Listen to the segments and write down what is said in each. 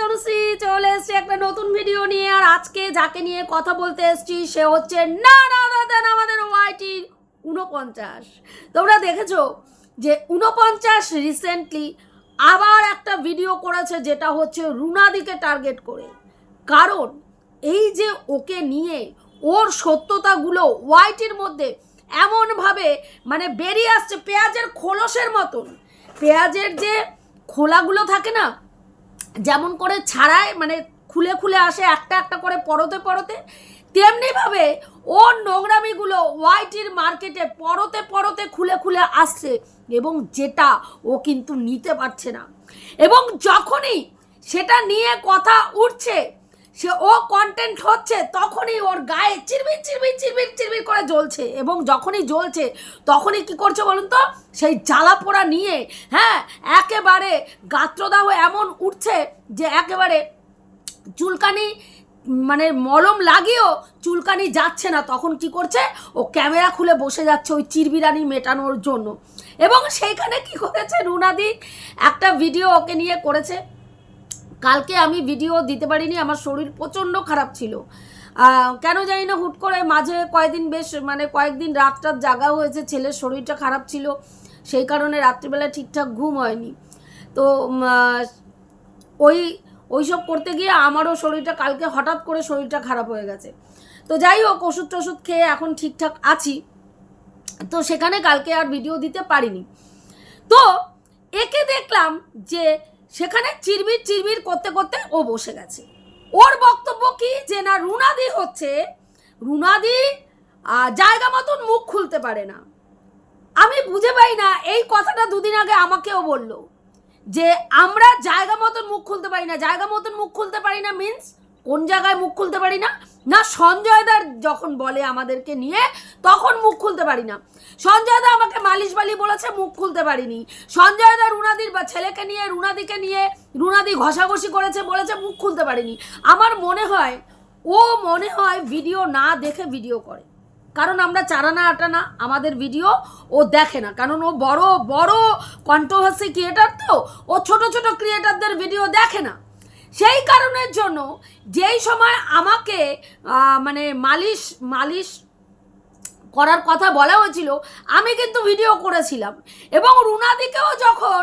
তনুশ্রী চলে এসেছি একটা নতুন ভিডিও নিয়ে। আর আজকে যাকে নিয়ে কথা বলতে এসেছি, সে হচ্ছে না না দেন আমাদের ওয়াইটি উনপঞ্চাশ তোমরা দেখেছ যে উনপঞ্চাশ রিসেন্টলি আবার একটা ভিডিও করেছে, যেটা হচ্ছে রুনাদিকে টার্গেট করে। কারণ এই যে ওকে নিয়ে ওর সত্যতাগুলো ওয়াইটির মধ্যে এমনভাবে মানে বেরিয়ে আসছে, পেঁয়াজের খোলসের মতন। পেঁয়াজের যে খোলাগুলো থাকে না যেমন করে ছাড়ায় মানে খুলে খুলে আসে একটা একটা করে পরতে পরতে, তেমনিভাবে ও নোংরামিগুলো ওয়াইটির মার্কেটে পরতে পরতে খুলে খুলে আসছে এবং যেটা ও কিন্তু নিতে পারছে না। এবং যখনই সেটা নিয়ে কথা উঠছে সে ও কন্টেন্ট হচ্ছে, তখনই ওর গায়ে চিরবির চিরবির চিরবির চিরবির করে জ্বলছে। এবং যখনই জ্বলছে, তখনই কি করছে বলুন তো? সেই জ্বালা পোড়া নিয়ে হ্যাঁ একেবারে গাত্রদাহ এমন উঠছে যে একেবারে চুলকানি মানে মলম লাগিয়েও চুলকানি যাচ্ছে না। তখন কি করছে? ও ক্যামেরা খুলে বসে যাচ্ছে ওই চিরবিরানি মেটানোর জন্য। এবং সেইখানে কি করেছে রুনাদি? একটা ভিডিও ওকে নিয়ে করেছে। কালকে আমি ভিডিও দিতে পারিনি, আমার শরীর প্রচণ্ড খারাপ ছিল। কেন জানি না, হুট করে মাঝে কয়েকদিন বেশ মানে কয়েকদিন রাত রাত জাগা হয়েছে, ছেলের শরীরটা খারাপ ছিল, সেই কারণে রাত্রিবেলা ঠিকঠাক ঘুম হয়নি। তো ওই, ওইসব করতে গিয়ে আমারও শরীরটা কালকে হঠাৎ করে শরীরটা খারাপ হয়ে গেছে। তো যাই হোক, ওষুধ টষুধ খেয়ে এখন ঠিকঠাক আছি। তো সেখানে কালকে আর ভিডিও দিতে পারিনি। তো, একে দেখলাম যে সেখানে চিরবির চিরবির করতে করতে ও বসে গেছে। ওর বক্তব্য কি? যে না, রুনাদি হচ্ছে, রুনাদি জায়গা মতন মুখ খুলতে পারে না। আমি বুঝে পাই না, এই কথাটা দুদিন আগে আমাকেও বলল যে, আমরা জায়গা মতন মুখ খুলতে পারি না। জায়গা মতন মুখ খুলতে পারি না মিন্স কোন জায়গায় মুখ খুলতে পারি না? না সঞ্জয়দার যখন বলে আমাদেরকে নিয়ে, তখন মুখ খুলতে পারি না। সঞ্জয়দা আমাকে মালিশ বালি বলেছে, মুখ খুলতে পারিনি। সঞ্জয়দা রুনাদির বা ছেলেকে নিয়ে, রুনাদিকে নিয়ে, রুনাদি ঘষাঘষি করেছে, বলেছে মুখ খুলতে পারিনি। আমার মনে হয়, ও মনে হয় ভিডিও না দেখে ভিডিও করে। কারণ আমরা চারানা আটানা, আমাদের ভিডিও ও দেখে না। কারণ ও বড় বড় কন্ট্রোভার্সি ক্রিয়েটার তো, ও ছোট ছোট ক্রিয়েটারদের ভিডিও দেখে না। সেই কারণের জন্য যেই সময় আমাকে মানে মালিশ মালিশ করার কথা বলা হয়েছিল, আমি কিন্তু ভিডিও করেছিলাম। এবং রুনাদিকেও যখন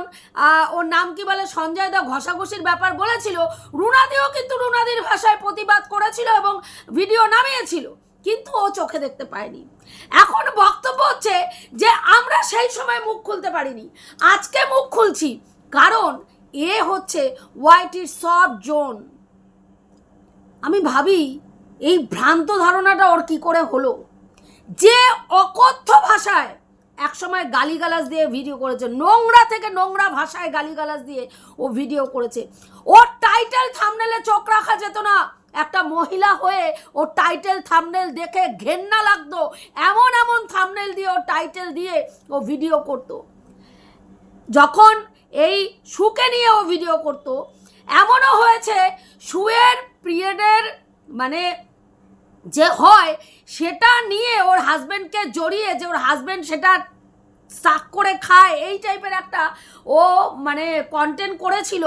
ওর নাম কি বলে, সঞ্জয় দা ঘষাঘষির ব্যাপার বলেছিল, রুনাদিও কিন্তু রুনাদির ভাষায় প্রতিবাদ করেছিল এবং ভিডিও নামিয়েছিল। কিন্তু ও চোখে দেখতে পায়নি। এখন বক্তব্য হচ্ছে যে, আমরা সেই সময় মুখ খুলতে পারিনি। আজকে মুখ খুলছি। কারণ এ হচ্ছে ওয়াইটির সব জোন। আমি ভাবি, এই ভ্রান্ত ধারণাটা ওর কি করে হলো? যে অকথ্য ভাষায় একসময় গালিগালাজ দিয়ে ভিডিও করেছে, নোংরা থেকে নোংরা ভাষায় গালিগালাজ দিয়ে ও ভিডিও করেছে। ওর টাইটেল থামনেলে চোখ রাখা যেত না। একটা মহিলা হয়ে ও টাইটেল থামনেল দেখে ঘেন্না লাগতো। এমন এমন থামনেল দিয়ে ও টাইটেল দিয়ে ও ভিডিও করতো। যখন এই শুকে নিয়ে ও ভিডিও করত। এমনও হয়েছে শুয়ের পিরিয়ডের মানে যে হয়, সেটা নিয়ে ওর হাজব্যান্ডকে জড়িয়ে যে ওর হাজব্যান্ড সেটা শাক করে খায়, এই টাইপের একটা ও মানে কন্টেন্ট করেছিল।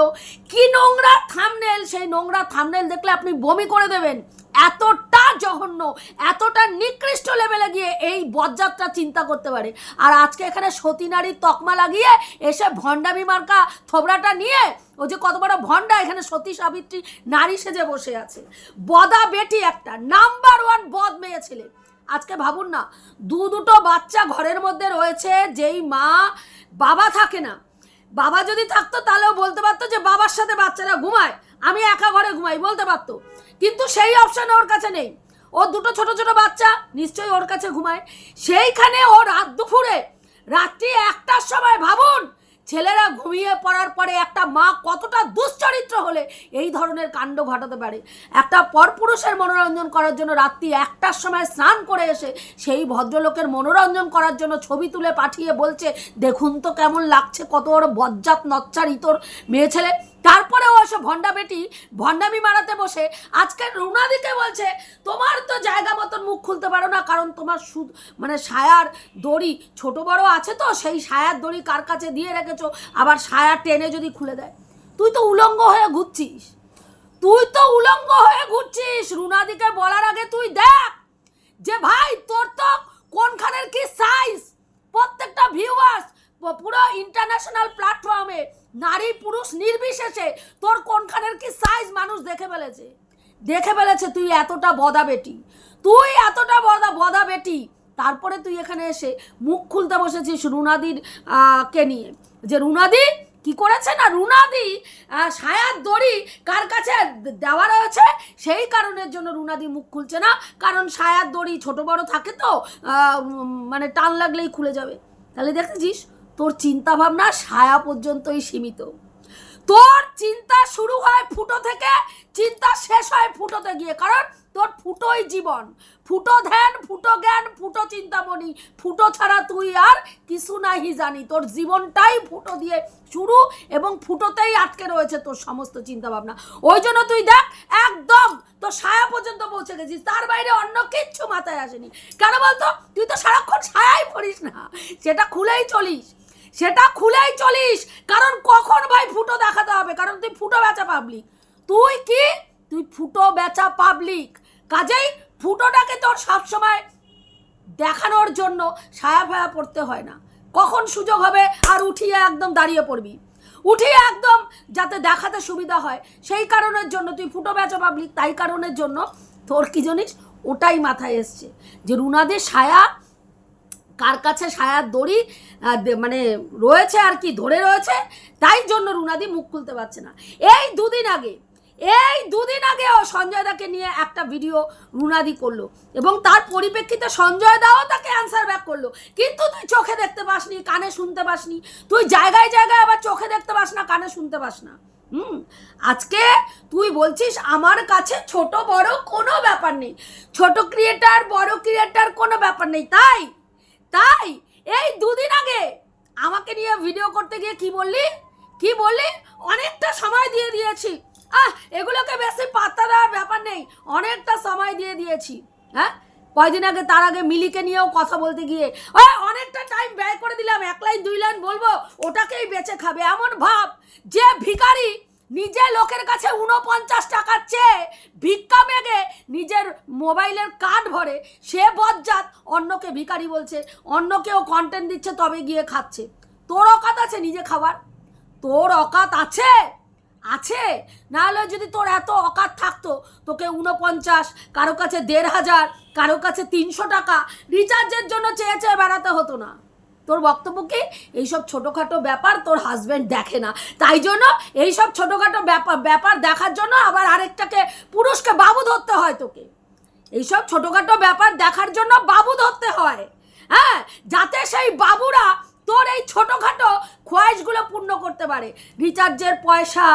কি নোংরা থামনেল সেই নোংরা থামনেল দেখলে আপনি বমি করে দেবেন। এতটা জঘন্য, এতটা নিকৃষ্ট লেভেলে গিয়ে এই বজ্জাতটা চিন্তা করতে পারে। আর আজকে এখানে সতী নারীর তকমা লাগিয়ে এসে ভণ্ডামি মার্কা থোবড়াটা নিয়ে ও যে কত বড় ভণ্ডা এখানে সতী সাবিত্রী নারী সেজে বসে আছে। বদা বেটি একটা নাম্বার ওয়ান বদ মেয়ে ছেলে। আজকে ভাবুন না, দু দুটো বাচ্চা ঘরের মধ্যে রয়েছে যেই মা বাবা থাকে না। বাবা যদি থাকতো তাহলেও বলতে পারতো যে বাবার সাথে বাচ্চারা ঘুমায়। আমি একা ঘরে ঘুমাই, বলতে পারতো। কিন্তু সেই অপশন ওর কাছে নেই। ও দুটো ছোট ছোট বাচ্চা, নিশ্চয়ই ওর কাছে ঘুমায়। সেইখানে ও রাত দুপুরে, রাত্রি একটার সময় ভাবুন, ছেলেরা ঘুমিয়ে পড়ার পরে একটা মা কতটা দুশ্চরিত্র হলে এই ধরনের কাণ্ড ঘটাতে পারে। একটা পরপুরুষের মনোরঞ্জন করার জন্য রাত্রি একটার সময় স্নান করে এসে সেই ভদ্রলোকের মনোরঞ্জন করার জন্য ছবি তুলে পাঠিয়ে বলছে, দেখুন তো কেমন লাগছে, কত বড় বজ্জাত নচ্চার ইতর মেয়ে ছেলে। তারপরেও এসে ভণ্ডা বেটি ভণ্ডামি মারাতে বসে আজকে রুনাদিকে বলছে, তোমার তো জায়গা মতন মুখ খুলতে পারো না, কারণ তোমার সুদ মানে সায়ার দড়ি ছোট বড় আছে তো, সেই সায়ার দড়ি কার কাছে দিয়ে রেখেছো? আবার সায়া টেনে যদি খুলে দেয়। তুই তো উলঙ্গ হয়ে ঘুরছিস। তুই তো উলঙ্গ হয়ে ঘুরছিস। রুনাদিকে বলার আগে তুই দেখ যে ভাই তোর তো কোনখানের কি সাইজ প্রত্যেকটা ভিউয়ার্স পুরো ইন্টারন্যাশনাল প্ল্যাটফর্মে নারী পুরুষ নির্বিশেষে তোর কোনখানের কি সাইজ মানুষ দেখে ফেলেছে? দেখে ফেলেছে তুই এতটা বদা বেটি। তুই এতটা বদা বদা বেটি। তারপরে তুই এখানে এসে মুখ খুলতে বসেছিস রুনাদির কে নিয়ে? যে রুনাদি, কি করেছে না? রুনাদি সায়ার দড়ি কার কাছে দেওয়া রয়েছে? সেই কারণের জন্য রুনাদি মুখ খুলছে না। কারণ সায়ার দড়ি ছোট বড় থাকে তো মানে টান লাগলেই খুলে যাবে। তাহলে দেখেছিস? তোর চিন্তা ভাবনা সায়া পর্যন্তই সীমিত। তোর চিন্তা শুরু হয় ফুটো থেকে, চিন্তা শেষ হয় ফুটোতে গিয়ে। কারণ তোর ফুটোই জীবন। ফুটো ধ্যান, ফুটো জ্ঞান, ফুটো চিন্তামণি। ফুটো ছাড়া তুই আর কিছু নাহি জানি। তোর জীবনটাই ফুটো দিয়ে শুরু এবং ফুটোতেই আটকে রয়েছে তোর সমস্ত চিন্তা ভাবনা ওই জন্য তুই দেখ, একদম তোর ছায়া পর্যন্ত পৌঁছে গেছিস। তার বাইরে অন্য কিচ্ছু মাথায় আসেনি। কেন বলতো? তুই তো সারাক্ষণ ছায়াই পড়িস না। সেটা খুলেই চলিস। সেটা খুলেই চলিস। কারণ কখন ভাই ফুটো দেখাতে হবে? কারণ তুই ফুটো বেচা পাবলিক তুই কি? তুই ফুটো বেচা পাবলিক কাজেই ফুটোটাকে তোর সবসময় দেখানোর জন্য সায়া ফায়া পড়তে হয় না। কখন সুযোগ হবে? আর উঠিয়ে একদম দাঁড়িয়ে পড়বি। উঠিয়ে একদম যাতে দেখাতে সুবিধা হয়। সেই কারণের জন্য তুই ফুটো বেচা পাবলিক তাই কারণের জন্য তোর কি জানিস? ওটাই মাথায় এসছে। যে রুনাদের ছায়া কার কাছে সায়ার দড়ি মানে রয়েছে আর কি, ধরে রয়েছে, তাই জন্য রুনাদি মুখ খুলতে পারছে না। এই দুদিন আগে, এই দুদিন আগেও সঞ্জয় দাকে নিয়ে একটা ভিডিও রুনাদি করল এবং তার পরিপ্রেক্ষিতে সঞ্জয় দাও তাকে অ্যান্সার ব্যাক করল। কিন্তু তুই চোখে দেখতে পাসনি, কানে শুনতে পাসনি, তুই জায়গায় জায়গায় আবার চোখে দেখতে পাস না, কানে শুনতে পাস না। হুম, আজকে তুই বলছিস আমার কাছে ছোট বড় কোনো ব্যাপার নেই, ছোট ক্রিয়েটার বড় ক্রিয়েটার কোনো ব্যাপার নেই, তাই? তাই, এই দুদিন আগে আমাকে নিয়ে ভিডিও করতে গিয়ে কি বললি? কি বললি? অনেকটা সময় দিয়ে দিয়েছি। আহ, এগুলোকে বেশি পাত্তা দেওয়ার ব্যাপার নেই। অনেকটা সময় দিয়ে দিয়েছি। হ্যাঁ? কয়দিন আগে তার আগে মিলিকে নিয়েও কথা বলতে গিয়ে ওই অনেকটা টাইম ব্যয় করে দিলাম। এক লাইন, দুই লাইন বলব, ওটাকেই বেঁচে খাবে। এমন ভাব যে ভিখারি নিজে লোকের কাছে উনপঞ্চাশ টাকার চেয়ে ভিক্ষা মেগে নিজের মোবাইলের কার্ড ভরে, সে বজ্জাত অন্যকে ভিখারি বলছে, অন্যকেও কন্টেন্ট দিচ্ছে, তবে গিয়ে খাচ্ছে। তোর অকাত আছে নিজে খাবার? তোর অকাত আছে? আছে? না হলে যদি তোর এত অকাত থাকতো, তোকে উনপঞ্চাশ কারও কাছে দেড় হাজার, কারও কাছে তিনশো টাকা রিচার্জের জন্য চেয়ে চেয়ে বেড়াতে হতো না। তোর বক্তব্য কি? এইসব ছোটোখাটো ব্যাপার তোর হাজব্যান্ড দেখে না। তাই জন্য এইসব ছোটোখাটো ব্যাপার ব্যাপার দেখার জন্য আবার আরেকটাকে পুরুষকে বাবু ধরতে হয় তোকে। এইসব ছোটোখাটো ব্যাপার দেখার জন্য বাবু ধরতে হয়। হ্যাঁ? যাতে সেই বাবুরা তোর এই ছোটোখাটো খোয়াইশগুলো পূর্ণ করতে পারে। রিচার্জের পয়সা,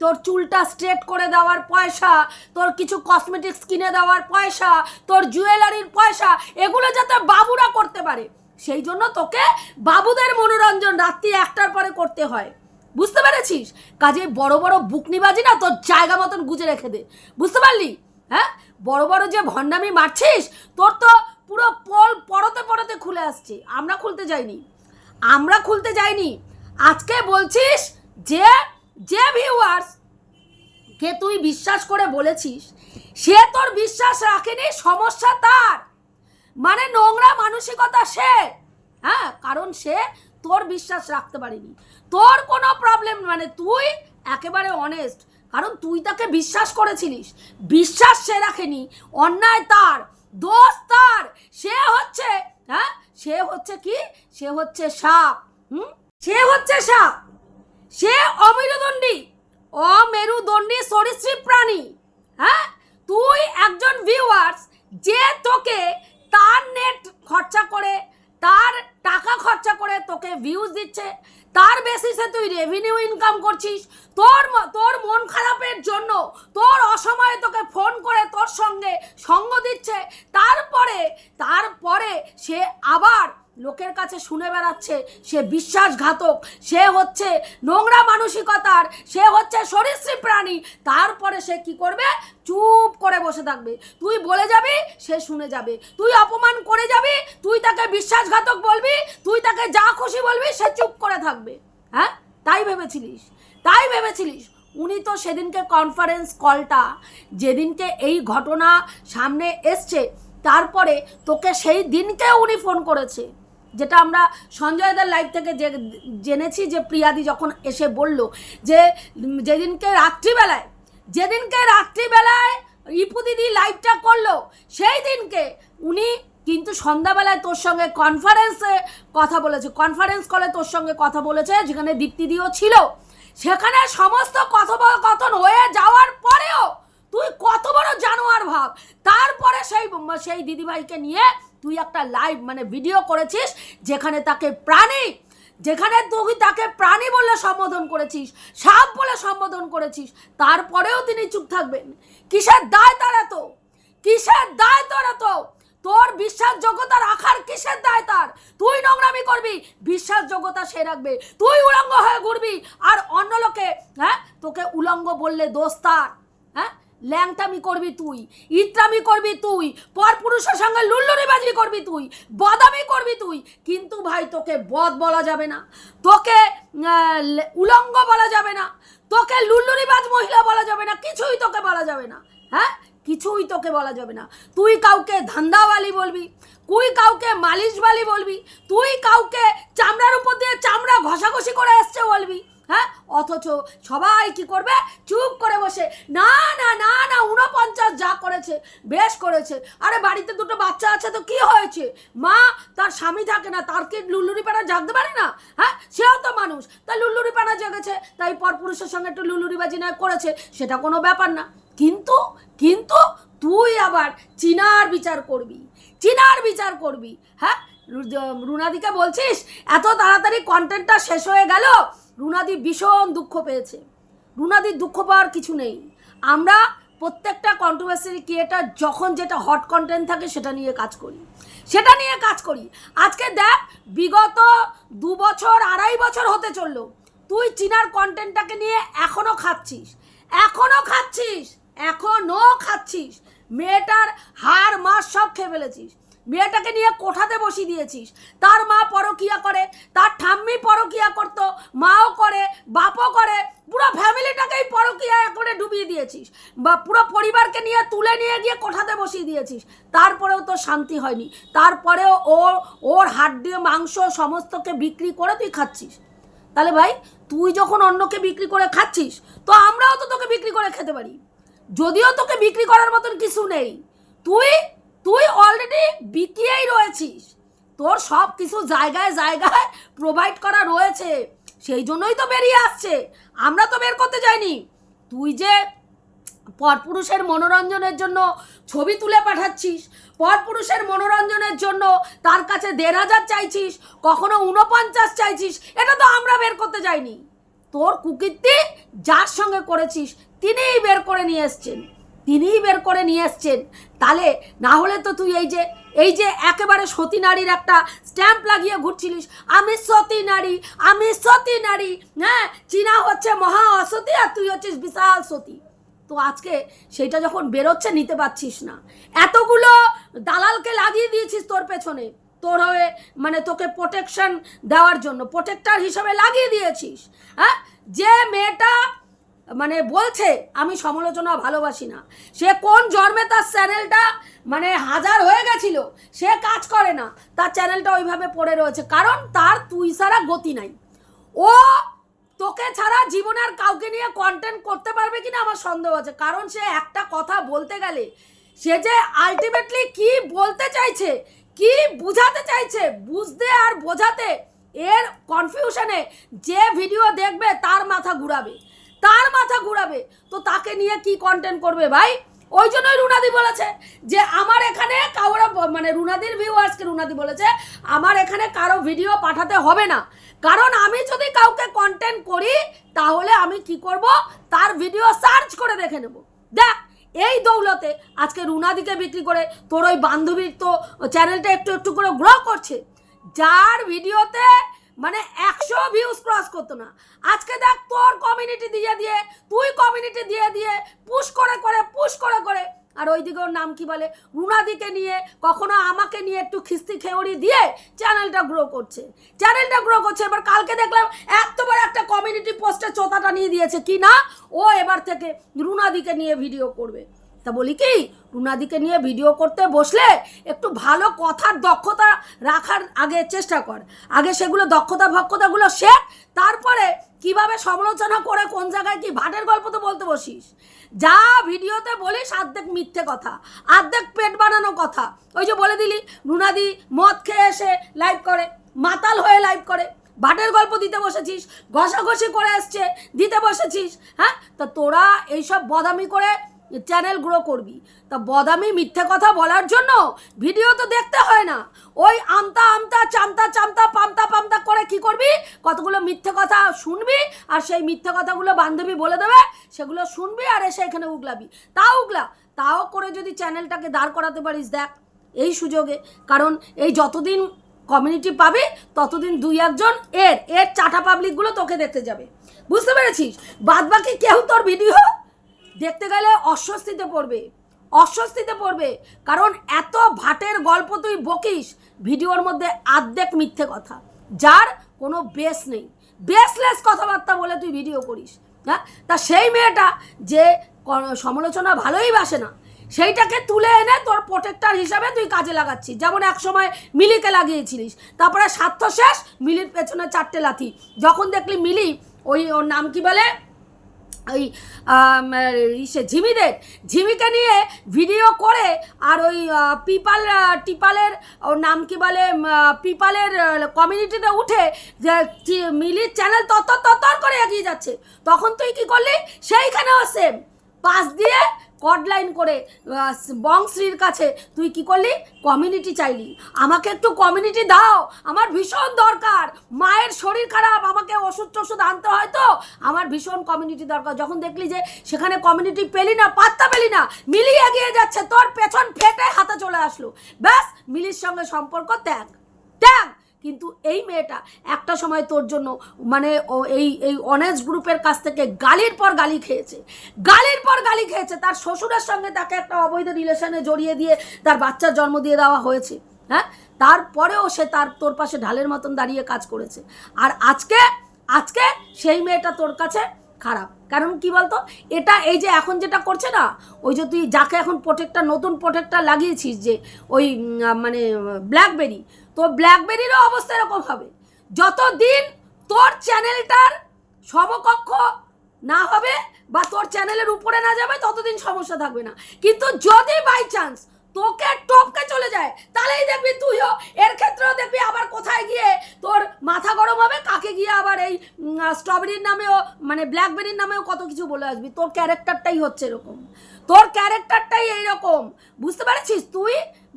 তোর চুলটা স্ট্রেট করে দেওয়ার পয়সা, তোর কিছু কসমেটিক্স কিনে দেওয়ার পয়সা, তোর জুয়েলারির পয়সা, এগুলো যাতে বাবুরা করতে পারে। সেই জন্য তোকে বাবুদের মনোরঞ্জন রাত্রি একটার পরে করতে হয়। বুঝতে পেরেছিস? কাজে বড় বড় বুকনিবাজি না তোর জায়গা মতন গুজে রেখে দে। বুঝতে পারলি? হ্যাঁ? বড় বড় যে ভণ্ডামি মারছিস, তোর তো পুরো পল পরতে পরতে খুলে আসছে। আমরা খুলতে যাইনি। আমরা খুলতে যাইনি। আজকে বলছিস যে যে ভিউয়ার্স কে তুই বিশ্বাস করে বলেছিস, সে তোর বিশ্বাস রাখেনি, সমস্যা তার। মানে নোংরা মানসিকতা সে। হ্যাঁ কারণ সে তোর বিশ্বাস রাখতে পারেনি। তোর কোনো প্রবলেম মানে তুই একেবারে অনেস্ট কারণ তুই তাকে বিশ্বাস করেছিলিস। বিশ্বাস সে রাখেনি, অন্যায় তার, দোষ তার। সে হচ্ছে হ্যাঁ সে হচ্ছে কি? সে হচ্ছে সাপ, হুম? সে হচ্ছে সাপ। সে অমেরুদণ্ডী অমেরুদণ্ডী সরীসৃপ প্রাণী হ্যাঁ? তুই একজন ভিউয়ার্স যে তোকে তার নেট খরচা করে, তার টাকা খরচা করে তোকে ভিউজ দিচ্ছে। তার বেসিসে তুই রেভিনিউ ইনকাম করছিস। তোর তোর মন খারাপের জন্য তোর অসময়ে তোকে ফোন করে তোর সঙ্গে সঙ্গ দিচ্ছে। তারপরে তারপরে সে আবার লোকের কাছে শুনে বেড়াচ্ছে, সে বিশ্বাসঘাতক, সে হচ্ছে নোংরা মানসিকতার, সে হচ্ছে সরীসৃপ প্রাণী। তারপরে সে কি করবে? চুপ করে বসে থাকবে। তুই বলে যাবি, সে শুনে যাবে। তুই অপমান করে যাবি, তুই তাকে বিশ্বাসঘাতক বলবি, তুই তাকে যা খুশি বলবি, সে চুপ করে থাকবে। হ্যাঁ? তাই ভেবেছিলিস? তাই ভেবেছিলিস? উনি তো সেদিনকে কনফারেন্স কলটা যেদিনকে এই ঘটনা সামনে এসছে, তারপরে তোকে সেই দিনকে উনি ফোন করেছে। যেটা আমরা সঞ্জয় সঞ্জয়দার লাইভ থেকে যে জেনেছি যে প্রিয়াদি যখন এসে বলল যে যেদিনকে রাত্রিবেলায় যেদিনকে রাত্রিবেলায় রিপু দিদি লাইভটা করল, সেই দিনকে উনি কিন্তু সন্ধ্যাবেলায় তোর সঙ্গে কনফারেন্সে কথা বলেছে। কনফারেন্স কলে তোর সঙ্গে কথা বলেছে, যেখানে দীপ্তিদিও ছিল। সেখানে সমস্ত কথোপকথন হয়ে যাওয়ার পরেও তুই কত বড় জানোয়ার ভাব। তারপরে সেই সেই দিদিভাইকে নিয়ে তুই একটা লাইভ মানে ভিডিও করেছিস যেখানে তাকে প্রাণী, যেখানে তুই তাকে প্রাণী বলে সম্বোধন করেছিস, সাপ বলে সম্বোধন করেছিস, তারপরেও তিনি চুপ থাকবেন। কিসের দায় তার এত? কিসের দায় তোর এত? তোর বিশ্বাসযোগ্যতা রাখার কিসের দায় তার? তুই নোংরামি করবি, বিশ্বাসযোগ্যতা সে রাখবে। তুই উলঙ্গ হয়ে ঘুরবি, আর অন্য লোকে হ্যাঁ তোকে উলঙ্গ বললে দোষ তার হ্যাঁ? ল্যাংটামি করবি তুই, ইত্রামি করবি তুই, পরপুরুষের সঙ্গে লুল্লুরিবাজি করবি তুই, বদামি করবি তুই। কিন্তু ভাই, তোকে বদ বলা যাবে না, তোকে উলঙ্গ বলা যাবে না, তোকে লুল্লুরিবাজ মহিলা বলা যাবে না, কিছুই তোকে বলা যাবে না হ্যাঁ? কিছুই তোকে বলা যাবে না। তুই কাউকে ধান্দাওয়ালি বলবি, তুই কাউকে মালিশবালি বলবি, তুই কাউকে চামড়ার উপর দিয়ে চামড়া ঘষাঘষি করে এসছে বলবি। হ্যাঁ? অথচ সবাই কি করবে? চুপ করে বসে। না না না না উনপঞ্চাশ যা করেছে, বেশ করেছে। আরে, বাড়িতে দুটো বাচ্চা আছে তো কি হয়েছে? মা, তার স্বামী থাকে না, তার কি লুল্লুরি পানা জাগতে পারে না? হ্যাঁ? সেও তো মানুষ। তাই লুল্লুরি পানা জেগেছে। তাই পরপুরুষের সঙ্গে একটু লুল্লুরিবাজি নয় করেছে, সেটা কোনো ব্যাপার না। কিন্তু কিন্তু তুই আবার চিনার বিচার করবি। চিনার বিচার করবি। হ্যাঁ? রুনাদিকে বলছিস? এত তাড়াতাড়ি কন্টেন্টটা শেষ হয়ে গেল? রুনাদি ভীষণ দুঃখ পেয়েছে। রুনাদির দুঃখ পাওয়ার কিছু নেই। আমরা প্রত্যেকটা কন্ট্রোভার্সি ক্রিয়েটার যখন যেটা হট কন্টেন্ট থাকে সেটা নিয়ে কাজ করি। সেটা নিয়ে কাজ করি। আজকে দেখ, বিগত দু বছর, আড়াই বছর হতে চলল। তুই চীনার কন্টেন্টটাকে নিয়ে এখনও খাচ্ছিস। এখনও খাচ্ছিস? এখনও খাচ্ছিস। মেয়েটার হাড় মাস সব খেয়ে ফেলেছিস। মেয়েটাকে নিয়ে কোঠাতে বসিয়ে দিয়েছিস। তার মা পরকিয়া করে, তার ঠাম্মি পরকিয়া করতো, মাও করে, বাপও করে, পুরো ফ্যামিলিটাকেই পরকিয়া করে ডুবিয়ে দিয়েছিস। বা পুরো পরিবারকে নিয়ে তুলে নিয়ে গিয়ে কোঠাতে বসিয়ে দিয়েছিস। তারপরেও তো শান্তি হয়নি। তারপরেও ওর ওর হাড্ডি মাংস সমস্তকে বিক্রি করে তুই খাচ্ছিস। তাহলে ভাই, তুই যখন অন্যকে বিক্রি করে খাচ্ছিস, তো আমরাও তো তোকে বিক্রি করে খেতে পারি। যদিও তোকে বিক্রি করার মতন কিছু নেই। তুই তুই অলরেডি বিকিয়েই রয়েছিস। তোর সব কিছু জায়গায় জায়গায় প্রোভাইড করা রয়েছে। সেই জন্যই তো বেরিয়ে আসছে। আমরা তো বের করতে যাইনি। তুই যে পরপুরুষের মনোরঞ্জনের জন্য ছবি তুলে পাঠাচ্ছিস, পরপুরুষের মনোরঞ্জনের জন্য তার কাছে দেড় হাজার চাইছিস, কখনো উনপঞ্চাশ চাইছিস, এটা তো আমরা বের করতে যাইনি। তোর কুকীর্তি যার সঙ্গে করেছিস, তিনিই বের করে নিয়ে এসছেন। তিনিই বের করে নিয়ে এসছেন। তাহলে না হলে তো তুই এই যে এই যে একেবারে সতী নারীর একটা স্ট্যাম্প লাগিয়ে ঘুরছিলিস। আমি সতী নারী, আমি সতী নারী। হ্যাঁ চীনা হচ্ছে মহা অসতী আর তুই হচ্ছিস বিশাল সতী। তো আজকে সেইটা যখন বেরোচ্ছে নিতে পারছিস না। এতগুলো দালালকে লাগিয়ে দিয়েছিস তোর পেছনে। তোর হয়ে মানে তোকে প্রোটেকশন দেওয়ার জন্য প্রোটেক্টার হিসাবে লাগিয়ে দিয়েছিস। হ্যাঁ যে মেয়েটা মানে বলছে, আমি সমালোচনা ভালোবাসি না। সে কোন জন্মে তার চ্যানেলটা মানে হাজার হয়ে গেছিল, সে কাজ করে না। তার চ্যানেলটা ওইভাবে পড়ে রয়েছে, কারণ তার তুই ছাড়া গতি নাই। ও তোকে ছাড়া জীবনে আর কাউকে নিয়ে কন্টেন্ট করতে পারবে কিনা আমার সন্দেহ আছে, কারণ সে একটা কথা বলতে গেলে, সে যে আলটিমেটলি কি বলতে চাইছে, কি বুঝাতে চাইছে, বুঝতে আর বোঝাতে এর কনফিউশনে যে ভিডিও দেখবে তার মাথা ঘুরাবে। তার মাথা ঘুরাবে। তো তাকে নিয়ে কি কন্টেন্ট করবে ভাই? ওই জন্যই রুনাদি বলেছে যে, আমার এখানে কারও মানে রুনাদির ভিউয়ার্সকে রুনাদি বলেছে, আমার এখানে কারও ভিডিও পাঠাতে হবে না। কারণ আমি যদি কাউকে কন্টেন্ট করি, তাহলে আমি কি করব? তার ভিডিও সার্চ করে দেখে নেব। দেখ, এই দৌলতে আজকে রুনাদিকে বিক্রি করে তোর ওই বান্ধবীর তো চ্যানেলটা একটু একটু করে গ্রো করছে। যার ভিডিওতে মানে একশো ভিউজ ক্রস করতো না। আজকে দেখ তোর কমিউনিটি দিয়ে দিয়ে, তুই কমিউনিটি দিয়ে দিয়ে পুশ করে করে পুশ করে করে, আর ওইদিকে ওর নাম কি বলে? রুনাদিকে নিয়ে, কখনো আমাকে নিয়ে একটু খিস্তি খেউড়ি দিয়ে চ্যানেলটা গ্রো করছে। চ্যানেলটা গ্রো করছে, এবার কালকে দেখলাম এত বড় একটা কমিউনিটি পোস্টে চোতাটা নিয়ে দিয়েছে। কি না? ও এবার থেকে রুনাদিকে নিয়ে ভিডিও করবে। তা বলি কি, রুনাদিকে নিয়ে ভিডিও করতে বসলে একটু ভালো কথার দক্ষতা রাখার আগে চেষ্টা কর। আগে সেগুলো দক্ষতা ভক্ষতাগুলো শেখ, তারপরে কীভাবে সমালোচনা করে, কোন জায়গায় কি ভাটের গল্প তো বলতে বসিস। যা ভিডিওতে বলিস, আর্ধেক মিথ্যে কথা, আর্ধেক পেট বানানো কথা। ওই যে বলে দিলি, রুনাদি মদ খেয়ে এসে লাইভ করে, মাতাল হয়ে লাইভ করে। ভাটের গল্প দিতে বসেছিস, ঘষাঘষি করে এসছে দিতে বসেছিস হ্যাঁ? তা তোরা এইসব বদামি করে চ্যানেল গ্রো করবি। তা বদামি মিথ্যে কথা বলার জন্য ভিডিও তো দেখতে হয় না। ওই আমতা আমতা চামতা চামতা পামতা পামতা করে কি করবি? কতগুলো মিথ্যে কথা শুনবি আর সেই মিথ্যে কথাগুলো বান্ধবী বলে দেবে, সেগুলো শুনবি আর এসে এখানে উগলাবি। তাও উগলা, তাও করে যদি চ্যানেলটাকে দাঁড় করাতে পারিস দেখ, এই সুযোগে। কারণ এই যতদিন কমিউনিটি পাবি, ততদিন দুই একজন এর এর চাটা পাবলিকগুলো তোকে দেখতে যাবে। বুঝতে পেরেছিস? বাদ বাকি কেউ তোর ভিডিও দেখতে গেলে অস্বস্তিতে পড়বে অস্বস্তিতে পড়বে। কারণ এত ভাটের গল্প তুই বকিস, ভিডিওর মধ্যে আর্ধেক মিথ্যে কথা, যার কোনো বেস নেই। বেসলেস কথাবার্তা বলে তুই ভিডিও করিস হ্যাঁ? তা সেই মেয়েটা যে সমালোচনা ভালোই বাসে না, সেইটাকে তুলে এনে তোর প্রোটেক্টর হিসাবে তুই কাজে লাগাচ্ছিস। যেমন এক সময় মিলিকে লাগিয়েছিলিস, তারপরে স্বার্থ শেষ মিলির পেছনে চারটে লাথি। যখন দেখলি মিলি, ওই ওর নাম কি বলে? ওই ইসে ঝিমিদের, ঝিমিকে নিয়ে ভিডিও করে আর ওই পিপাল টিপালের ও নাম কি বলে পিপালের কমিউনিটিতে উঠে যে মিলির চ্যানেল তত ততর করে এগিয়ে যাচ্ছে। তখন তুই কি করলি? সেইখানেও সেম পাশ দিয়ে কডলাইন করে বংশ্রীর কাছে, তুই কি করলি? কমিউনিটি চাইলি। আমাকে একটু কমিউনিটি দাও। আমার ভীষণ দরকার। মায়ের শরীর খারাপ, আমাকে ওষুধ টষুধ আনতে হয় তো? আমার ভীষণ কমিউনিটি দরকার। যখন দেখলি যে সেখানে কমিউনিটি পেলি না, পাত্তা পেলি না মিলি এগিয়ে যাচ্ছে, তোর পেছন ফেটে হাতে চলে আসলো। ব্যাস, মিলির সঙ্গে সম্পর্ক ত্যাগ। ত্যাগ! কিন্তু এই মেয়েটা একটা সময় তোর জন্য মানে এই এই অনেস্ট গ্রুপের কাছ থেকে গালির পর গালি খেয়েছে। গালির পর গালি খেয়েছে, তার শ্বশুরের সঙ্গে তাকে একটা অবৈধ রিলেশনে জড়িয়ে দিয়ে তার বাচ্চার জন্ম দিয়ে দেওয়া হয়েছে হ্যাঁ? তারপরেও সে তার, তোর পাশে ঢালের মতন দাঁড়িয়ে কাজ করেছে। আর আজকে আজকে সেই মেয়েটা তোর কাছে খারাপ। কারণ কি বলতো? এটা এই যে এখন যেটা করছে না, ওই যে তুই যাকে এখন প্রোটেক্টটা নতুন প্রোটেক্টটা লাগিয়েছিস যে ওই মানে ব্ল্যাকবেরি তো ব্ল্যাকবেরিরও অবস্থা এরকম হবে। যতদিন তোর চ্যানেলটার সমকক্ষ না হবে বা তোর চ্যানেলের উপরে না যাবে, ততদিন সমস্যা থাকবে না। কিন্তু যদি বাই চান্স তোকে টপকে চলে যায়। তাহলেই দেখবি তুইও এর ক্ষেত্রেও দেখবি আবার কোথায় গিয়ে তোর মাথা গরম হবে, কাকে গিয়ে আবার এই স্ট্রবেরির নামেও মানে ব্ল্যাকবেরির নামেও কত কিছু বলে আসবি। তোর ক্যারেক্টারটাই হচ্ছে এরকম। তোর ক্যারেক্টারটাই এইরকম। বুঝতে পারছিস তুই?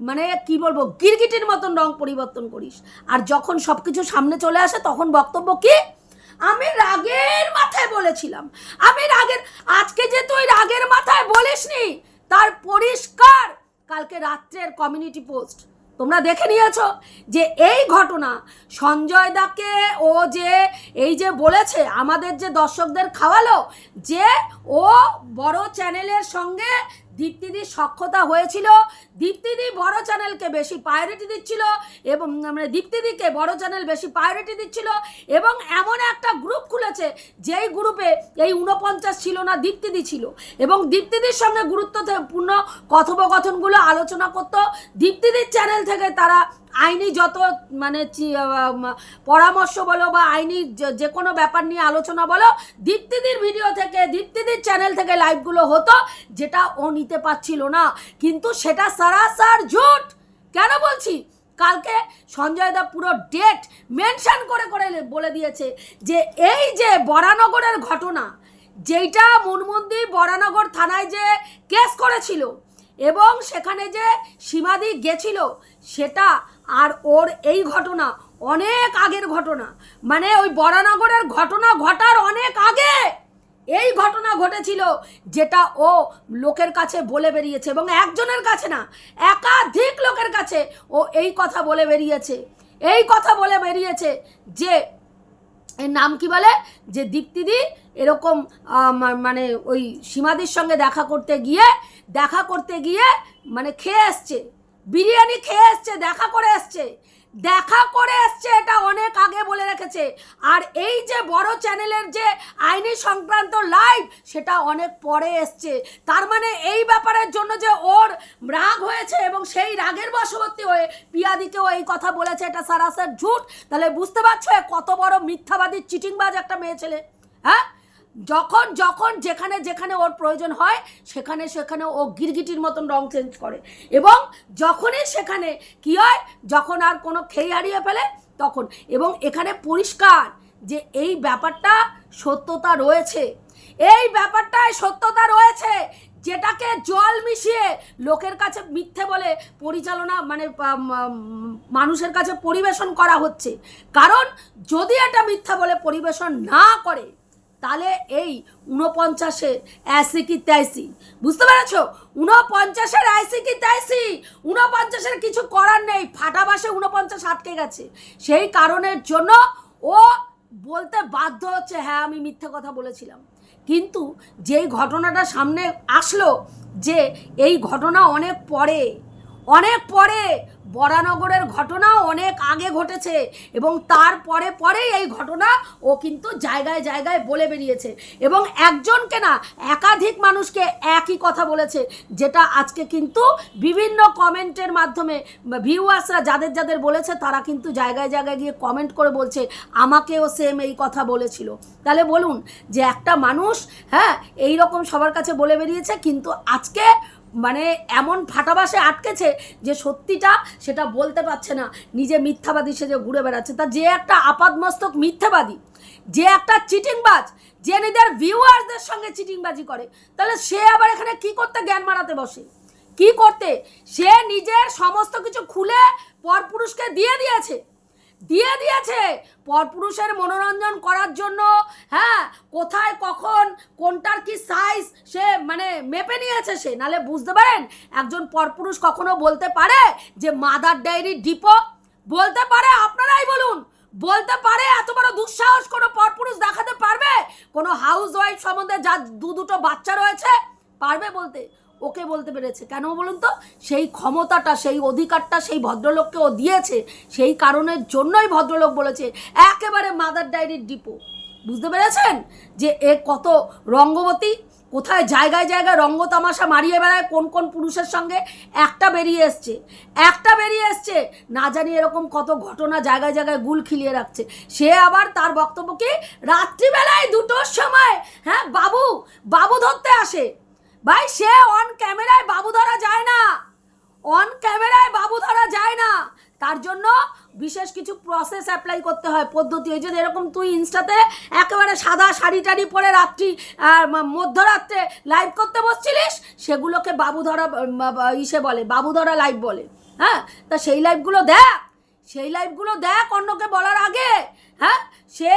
মানে কি বলব, গিরগিটির মতন রং পরিবর্তন করিস। আর যখন সব কিছু সামনে চলে আসে, তখন বক্তব্য কি? আমি রাগের মাথায় বলেছিলাম। আমি রাগের, আজকে যে তুই রাগের মাথায় বলিসনি, তার পরিষ্কার কালকে রাত্রের কমিউনিটি পোস্ট তোমরা দেখে নিয়েছো যে এই ঘটনা সঞ্জয় দাকে ও যে এই যে বলেছে, আমাদের যে দর্শকদের খাওয়ালো, যে ও বড় চ্যানেলের সঙ্গে দীপ্তিদির সক্ষতা হয়েছিল, দীপ্তিদি বড় চ্যানেলকে বেশি প্রায়োরিটি দিচ্ছিল এবং মানে দীপ্তিদিকে বড় চ্যানেল বেশি প্রায়োরিটি দিচ্ছিল এবং এমন একটা গ্রুপ খুলেছে যেই গ্রুপে এই উনপঞ্চাশ ছিল না, দীপ্তিদি ছিল। এবং দীপ্তিদির সঙ্গে গুরুত্বপূর্ণ কথোপকথনগুলো আলোচনা করত। দীপ্তিদির চ্যানেল থেকে তারা আইনি যত মানে পরামর্শ বলো বা আইনি যে- যে কোনো ব্যাপার নিয়ে আলোচনা বলো, দীপ্তিদির ভিডিও থেকে, দীপ্তিদির চ্যানেল থেকে লাইভগুলো হতো, যেটা ও নিতে পারছিল না। কিন্তু সেটা সারাসার ঝুট কেন বলছি? কালকে সঞ্জয় দা পুরো ডেট মেনশন করে করে বলে দিয়েছে যে, এই যে বরানগরের ঘটনা, যেইটা মুনমন্দি বরানগর থানায় যে কেস করেছিল, এবং সেখানে যে সীমাদি গেছিল, সেটা আর ওর এই ঘটনা অনেক আগের ঘটনা। মানে ওই বরানগরের ঘটনা ঘটার অনেক আগে এই ঘটনা ঘটেছিল, যেটা ও লোকের কাছে বলে বেরিয়েছে এবং একজনের কাছে না, একাধিক লোকের কাছে ও এই কথা বলে বেরিয়েছে। এই কথা বলে বেরিয়েছে যে, এর নাম কি বলে? যে দীপ্তিদি এরকম মানে ওই সীমাদির সঙ্গে দেখা করতে গিয়ে, দেখা করতে গিয়ে মানে খেয়ে এসছে বিরিয়ানি খেয়ে এসছে, দেখা করে এসছে। দেখা করে এসছে এটা অনেক আগে বলে রেখেছে। আর এই যে বড় চ্যানেলের যে আইনি সংক্রান্ত লাইভ, সেটা অনেক পরে এসছে। তার মানে এই ব্যাপারের জন্য যে ওর রাগ হয়েছে এবং সেই রাগের বশবর্তী হয়ে পিয়াদিকেও এই কথা বলেছে, এটা সারাসার ঝুট। তাহলে বুঝতে পারছ কত বড় মিথ্যাবাদী, চিটিংবাজ একটা মেয়ে ছেলে? হ্যাঁ? যখন যখন যেখানে যেখানে ওর প্রয়োজন হয়, সেখানে সেখানে ও গিরগিটির মতন রং চেঞ্জ করে। এবং যখনই সেখানে কি হয়, যখন আর কোনো খেই হারিয়ে ফেলে, তখন। এবং এখানে পরিষ্কার যে এই ব্যাপারটা সত্যতা রয়েছে। এই ব্যাপারটায় সত্যতা রয়েছে, যেটাকে জল মিশিয়ে লোকের কাছে মিথ্যে বলে পরিচালনা মানে মানুষের কাছে পরিবেশন করা হচ্ছে। কারণ যদি এটা মিথ্যা বলে পরিবেশন না করে তাহলে এই উনপঞ্চাশের অ্যাসি কি ত্যাসি বুঝতে পেরেছ? উনপঞ্চাশের অ্যাসি কি ত্যাসি উনপঞ্চাশের কিছু করার নেই। ফাটা বাসে উনপঞ্চাশ আটকে গেছে। সেই কারণের জন্য ও বলতে বাধ্য হচ্ছে হ্যাঁ আমি মিথ্যে কথা বলেছিলাম। কিন্তু যেই ঘটনাটা সামনে আসলো যে এই ঘটনা অনেক পরে অনেক পরে বরানগরের ঘটনা অনেক আগে ঘটেছে এবং তারপরে পরে এই ঘটনা ও কিন্তু জায়গায় জায়গায় বলে বেরিয়েছে এবং একজনকে না একাধিক মানুষকে একই কথা বলেছে, যেটা আজকে কিন্তু বিভিন্ন কমেন্টের মাধ্যমে ভিউয়ার্সরা যাদের যাদের বলেছে তারা কিন্তু জায়গায় জায়গায় গিয়ে কমেন্ট করে বলছে, আমাকেও সেম এই কথা বলেছিল। তাহলে বলুন যে একটা মানুষ হ্যাঁ এই রকম সবার কাছে বলে বেরিয়েছে, কিন্তু আজকে মানে এমন ফাটাবাসে আটকেছে যে সত্যিটা সেটা বলতে পারছে না। নিজে মিথ্যাবাদী সে যে ঘুরে বেড়াচ্ছে। তা যে একটা আপাদমস্তক মিথ্যাবাদী, যে একটা চিটিংবাজ, যে নিজের ভিউয়ারদের সঙ্গে চিটিংবাজি করে, তাহলে সে আবার এখানে কি করতে জ্ঞান মারাতে বসে? কি করতে? সে নিজের সমস্ত কিছু খুলে পরপুরুষকে দিয়ে দিয়েছে। দিয়ে দিয়েছে পরপুরুষের মনোরঞ্জন করার জন্য। হ্যাঁ কোথায়, কখন, কোনটার কি সাইজ সে মানে মেপে নিয়েছে সে। নালে বুঝতে পারেন, একজন পরপুরুষ কখনো বলতে পারে যে মাদার ডায়েরি ডিপো? বলতে পারে, আপনারাই বলুন। বলতে পারে, এত বড় দুঃসাহস কোনো পরপুরুষ দেখাতে পারবে? কোনো হাউস ওয়াইফ সম্বন্ধে যার দু দুটো বাচ্চা রয়েছে, পারবে বলতে? ওকে বলতে পেরেছে। কেন বলুন তো? সেই ক্ষমতাটা, সেই অধিকারটা সেই ভদ্রলোককে ও দিয়েছে, সেই কারণের জন্যই ভদ্রলোক বলেছে, একেবারে মাদার ডায়েরির ডিপো। বুঝতে পেরেছেন? যে এ কত রঙ্গবতী, কোথায় জায়গায় জায়গায় রঙ্গ তামাশা মারিয়ে বেড়ায়, কোন কোন পুরুষের সঙ্গে? একটা বেরিয়ে এসছে। একটা বেরিয়ে এসছে, না জানি এরকম কত ঘটনা জায়গায় জায়গায় গুল খিলিয়ে রাখছে। সে আবার তার বক্তব্য কি? রাত্রিবেলায় দুটোর সময় হ্যাঁ বাবু বাবু ধরতে আসে। ভাই, সে অন ক্যামেরায় বাবু ধরা যায় না। অন ক্যামেরায় বাবু ধরা যায় না। তার জন্য বিশেষ কিছু প্রসেস অ্যাপ্লাই করতে হয়, পদ্ধতি। ওই যে এরকম তুই ইনস্টাতে একেবারে সাদা শাড়ি টাড়ি পরে রাত্রি মধ্যরাত্রে লাইভ করতে বসছিলিস, সেগুলোকে বাবু ধরা ইসে বলে, বাবু ধরা লাইভ বলে। হ্যাঁ? তা সেই লাইভগুলো দেখ, সেই লাইভগুলো দেখ অন্যকে বলার আগে। হ্যাঁ? সে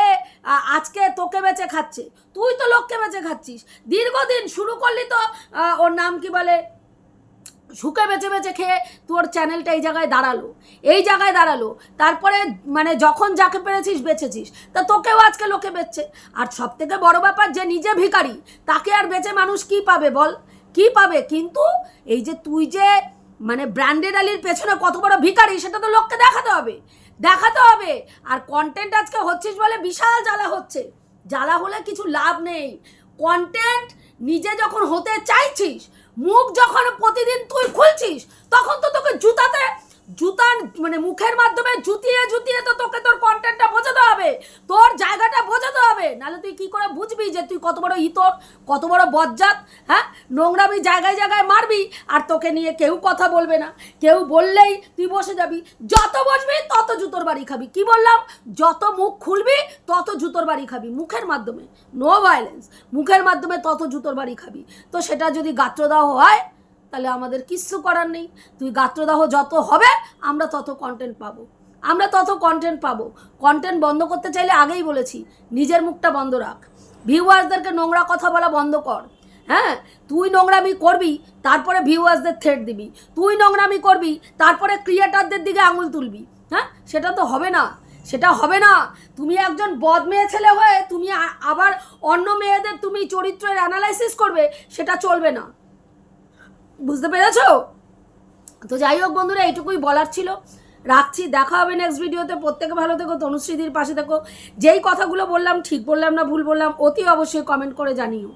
আজকে তোকে বেঁচে খাচ্ছে। তুই তো লোককে বেঁচে খাচ্ছিস। দীর্ঘদিন শুরু করলি তো ওর নাম কি বলে? শুকে বেঁচে বেঁচে খেয়ে তোর চ্যানেলটা এই জায়গায় দাঁড়াল। এই জায়গায় দাঁড়াল। তারপরে মানে যখন যাকে পেরেছিস বেঁচেছিস। তা তোকেও আজকে লোকে বেচছে। আর সব থেকে বড় ব্যাপার, যে নিজে ভিখারি, তাকে আর বেঁচে মানুষ কি পাবে বল? কি পাবে? কিন্তু এই যে তুই যে মানে ব্র্যান্ডেড আলির পেছনে কত বড় ভিখারি, সেটা তো লোককে দেখাতে হবে। দেখাতে হবে। আর কন্টেন্ট আজকে হচ্ছিস বলে বিশাল জ্বালা হচ্ছে। জ্বালা হলে কিছু লাভ নেই। কন্টেন্ট নিজে যখন হতে চাইছিস, মুখ যখন প্রতিদিন তুই খুলছিস, তখন তো তোকে জুতাতে জুতার মানে মুখের মাধ্যমে জুতিয়ে জুতিয়ে তো তোকে তোর কন্টেন্টটা বোঝাতে হবে। তোর জায়গাটা বোঝাতে হবে। নাহলে তুই কি করে বুঝবি যে তুই কত বড় ইতর, কত বড় বজ্জাত হ্যাঁ? নোংরামি জায়গায় জায়গায় মারবি আর তোকে নিয়ে কেউ কথা বলবে না। কেউ বললেই তুই বসে যাবি। যত বসবি, তত জুতোর বাড়ি খাবি। কি বললাম? যত মুখ খুলবি, তত জুতোর বাড়ি খাবি। মুখের মাধ্যমে। নো ভায়োলেন্স মুখের মাধ্যমে তত জুতোর বাড়ি খাবি। তো সেটা যদি গাত্রদাহ হয় তাহলে আমাদের কিচ্ছু করার নেই। তুই গাত্রদাহ যত হবে, আমরা তত কন্টেন্ট পাবো। আমরা তত কন্টেন্ট পাবো। কন্টেন্ট বন্ধ করতে চাইলে আগেই বলেছি, নিজের মুখটা বন্ধ রাখ। ভিউয়ার্সদেরকে নোংরা কথা বলা বন্ধ কর। হ্যাঁ তুই নোংরামি করবি, তারপরে ভিউয়ার্সদের থ্রেট দিবি। তুই নোংরামি করবি, তারপরে ক্রিয়েটারদের দিকে আঙুল তুলবি। হ্যাঁ সেটা তো হবে না। সেটা হবে না। তুমি একজন বদ মেয়ে ছেলে হয়ে তুমি আবার অন্য মেয়েদের তুমি চরিত্রের অ্যানালাইসিস করবে, সেটা চলবে না। বুঝতে পেরেছ? তো যাই হোক বন্ধুরা, এইটুকুই বলার ছিল। রাখছি, দেখা হবে নেক্সট ভিডিওতে প্রত্যেকে ভালো থেকো, তনুশ্রীদির পাশে থেকো। যেই কথাগুলো বললাম, ঠিক বললাম না ভুল বললাম, অতি অবশ্যই কমেন্ট করে জানিও।